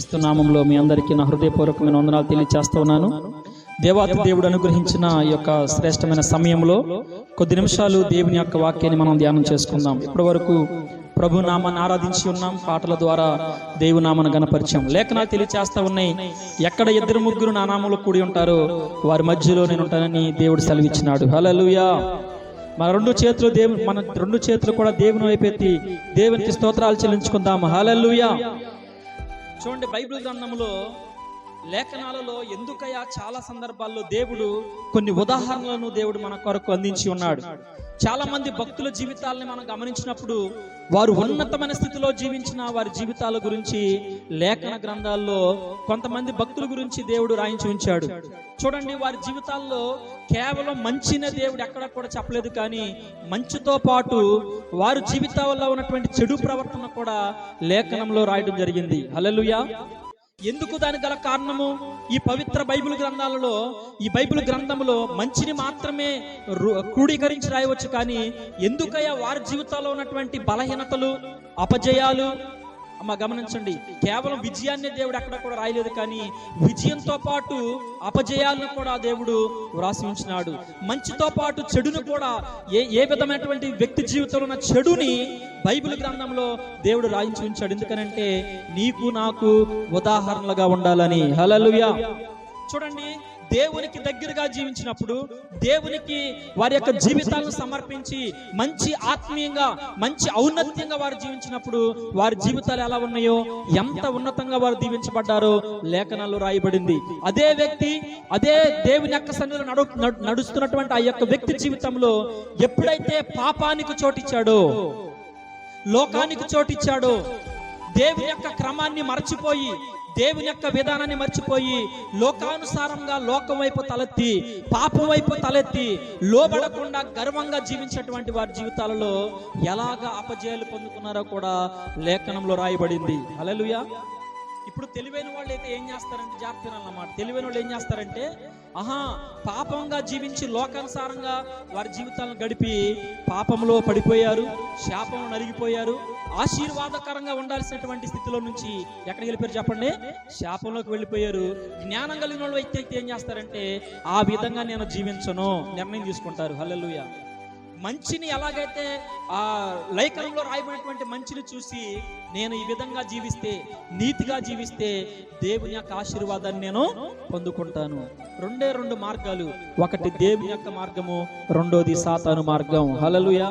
ఇస్తున్నామంలో మీ అందరికీ నా హృదయపూర్వకమైన వందనాలు తెలియజేస్తూ ఉన్నాను. దేవాతి దేవుడు అనుగ్రహించిన ఈ యొక్క శ్రేష్టమైన సమయంలో కొద్ది నిమిషాలు దేవుని యొక్క వాక్యాన్ని మనం ధ్యానం చేసుకుందాం. ఇప్పటి వరకు ప్రభు నామాన్ని ఆరాధించి ఉన్నాం. పాటల ద్వారా దేవు నామాన్ని గణపరిచాం. లేఖనాలు తెలియచేస్తా ఉన్నాయి. ఎక్కడ ఇద్దరు ముగ్గురు నా నామంలో కూడి ఉంటారో వారి మధ్యలో నేను ఉంటానని దేవుడు సెలవిచ్చినాడు. హలలుయా మన రెండు చేతులు దేవు మన రెండు చేతులు కూడా దేవుని వైపెత్తి దేవునికి స్తోత్రాలు చెల్లించుకుందాం. హలలుయా చూడండి బైబిల్ గ్రంథంలో లేఖనాలలో ఎందుకయ్యా చాలా సందర్భాల్లో దేవుడు కొన్ని ఉదాహరణలను దేవుడు మన కొరకు అందించి ఉన్నాడు. చాలా మంది భక్తుల జీవితాలని మనం గమనించినప్పుడు వారు ఉన్నతమైన స్థితిలో జీవించిన వారి జీవితాల గురించి లేఖన గ్రంథాల్లో కొంతమంది భక్తుల గురించి దేవుడు రాయించి ఉంచాడు. చూడండి వారి జీవితాల్లో కేవలం మంచినే దేవుడు ఎక్కడ కూడా చెప్పలేదు కానీ మంచితో పాటు వారి జీవితాల్లో ఉన్నటువంటి చెడు ప్రవర్తన కూడా లేఖనంలో రాయడం జరిగింది. హలలుయా ఎందుకు దానికి గల కారణము? ఈ పవిత్ర బైబిల్ గ్రంథాలలో ఈ బైబిల్ గ్రంథంలో మంచిని మాత్రమే రు- క్రోడీకరించి రాయవచ్చు కానీ ఎందుకయ్యా వారి జీవితాల్లో ఉన్నటువంటి బలహీనతలు అపజయాలు అమ్మ గమనించండి కేవలం విజయాన్ని దేవుడు ఎక్కడ కూడా రాయలేదు కానీ విజయంతో పాటు అపజయాలను కూడా దేవుడు వ్రాసి ఉంచినాడు. మంచితో పాటు చెడును కూడా ఏ ఏ విధమైనటువంటి వ్యక్తి జీవితంలో ఉన్న చెడుని బైబిల్ గ్రంథంలో దేవుడు రాయించి ఉంచాడు. ఎందుకనంటే నీకు నాకు ఉదాహరణలుగా ఉండాలని. హలలుయా చూడండి దేవునికి దగ్గరగా జీవించినప్పుడు దేవునికి వారి యొక్క జీవితాలను సమర్పించి మంచి ఆత్మీయంగా మంచి ఔన్నత్యంగా వారు జీవించినప్పుడు వారి జీవితాలు ఎలా ఉన్నాయో ఎంత ఉన్నతంగా వారు దీవించబడ్డారో లేఖనాల్లో రాయబడింది. అదే వ్యక్తి అదే దేవుని యొక్క సన్నిధిలో నడు నడు- నడుస్తున్నటువంటి ఆ యొక్క వ్యక్తి జీవితంలో ఎప్పుడైతే పాపానికి చోటిచ్చాడో లోకానికి చోటిచ్చాడో దేవుని యొక్క క్రమాన్ని మర్చిపోయి దేవుని యొక్క విధానాన్ని మర్చిపోయి లోకానుసారంగా లోకం వైపు తలెత్తి పాపం వైపు తలెత్తి లోబడకుండా గర్వంగా జీవించేటువంటి వారి జీవితాలలో ఎలాగ అపజయాలు పొందుకున్నారో కూడా లేఖనంలో రాయబడింది. అలలుయా ఇప్పుడు తెలివైన వాళ్ళు అయితే ఏం చేస్తారంటే జాగ్రత్త అన్నమాట తెలివైన వాళ్ళు ఏం చేస్తారంటే ఆహా పాపంగా జీవించి లోకానుసారంగా వారి జీవితాలను గడిపి పాపంలో పడిపోయారు శాపంలో నలిగిపోయారు ఆశీర్వాదకరంగా ఉండాల్సినటువంటి స్థితిలో నుంచి ఎక్కడికి వెళ్ళిపోయారు చెప్పండి? శాపంలోకి వెళ్ళిపోయారు. జ్ఞానం కలిగిన వాళ్ళు వ్యక్తి అయితే ఏం చేస్తారంటే ఆ విధంగా నేను జీవించను. నిర్ణయం తీసుకుంటారు. హల్లెలూయా. మంచిని ఎలాగైతే ఆ లేఖనంలో రాయబడినటువంటి మంచిని చూసి నేను ఈ విధంగా జీవిస్తే నీతిగా జీవిస్తే దేవుని యొక్క ఆశీర్వాదాన్ని నేను పొందుకుంటాను. రెండే రెండు మార్గాలు. ఒకటి దేవుని యొక్క మార్గము రెండోది సాతాను మార్గం. హలలుయా